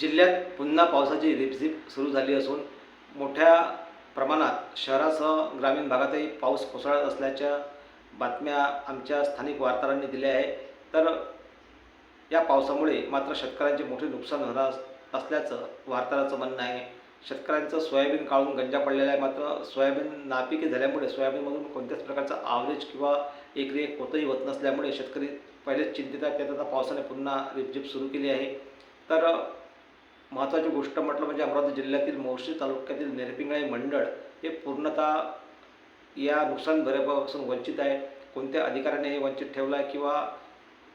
जिल्ह्यात पुन्हा पावसाची रिपझिप सुरू झाली असून मोठ्या प्रमाणात शहरासह ग्रामीण भागातही पाऊस कोसळत असल्याच्या बातम्या आमच्या स्थानिक वार्ताहरांनी दिल्या आहे तर या पावसामुळे मात्र शेतकऱ्यांचे मोठे नुकसान होणार असल्याचं वार्ताहराचं म्हणणं आहे. शेतकऱ्यांचं सोयाबीन काढून गंजा पडलेला आहे मात्र सोयाबीन नापिके झाल्यामुळे सोयाबीनमधून कोणत्याच प्रकारचा आवरेज किंवा एकरी एक पोतही होत नसल्यामुळे शेतकरी पहिलेच चिंतित आहेत. त्यात आता पावसाने पुन्हा रिपझिप सुरू केली आहे. तर महत्त्वाची गोष्ट म्हटलं म्हणजे अमरावती जिल्ह्यातील मोर्शी तालुक्यातील नेरपिंगळे मंडळ हे पूर्णतः या नुकसान भरपाईपासून वंचित आहे. कोणत्या अधिकाऱ्याने हे वंचित ठेवलं आहे किंवा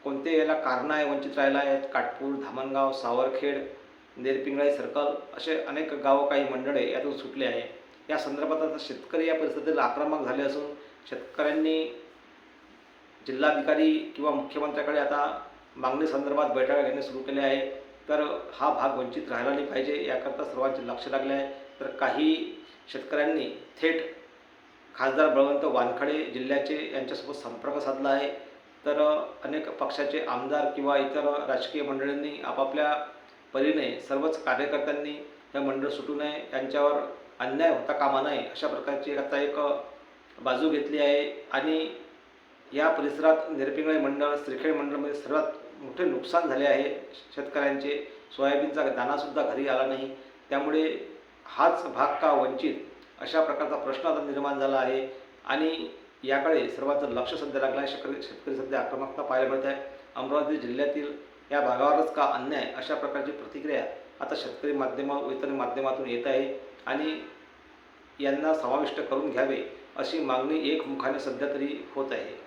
कोणते याला कारणं आहे वंचित राहिला आहेत? काटपूर धामणगाव सावरखेड नेरपिंगळे सर्कल असे अनेक गावं काही मंडळे यातून सुटले आहे. या संदर्भात आता शेतकरी या परिस्थितीला आक्रमक झाले असून शेतकऱ्यांनी जिल्हाधिकारी किंवा मुख्यमंत्र्याकडे आता मागणी संदर्भात बैठका घेणे सुरू केले आहे. तर हा भाग वंचित राहिला नाही पाहिजे. याकरता सर्वांचे लक्ष लागले आहे. तर काही शेतकऱ्यांनी थेट खासदार बळवंत वानखडे जिल्ह्याचे यांच्यासोबत संपर्क साधला आहे. तर अनेक पक्षाचे आमदार किंवा इतर राजकीय मंडळींनी आपापल्या परीने सर्वच कार्यकर्त्यांनी हे मंडळ सुटू नये यांच्यावर अन्याय होता कामा नये अशा प्रकारची आता एक बाजू घेतली आहे. आणि या परिसरात निरपिंगळे मंडळ श्रीखेड मंडळमध्ये सर्वात मोठे नुकसान झाले आहे. शेतकऱ्यांचे सोयाबीनचा दाणासुद्धा घरी आला नाही. त्यामुळे हाच भाग का वंचित? अशा प्रकारचा प्रश्न आता निर्माण झाला आहे. आणि याकडे सर्वांचं लक्ष सध्या लागलं आहे. शेतकरी शेतकरी सध्या आक्रमकता पाहायला मिळत आहे. अमरावती जिल्ह्यातील या भागावरच का अन्याय? अशा प्रकारची प्रतिक्रिया आता शेतकरी माध्यमा व इतर माध्यमातून येत आहे. आणि यांना समाविष्ट करून घ्यावे अशी मागणी एकमुखाने सध्या तरी होत आहे.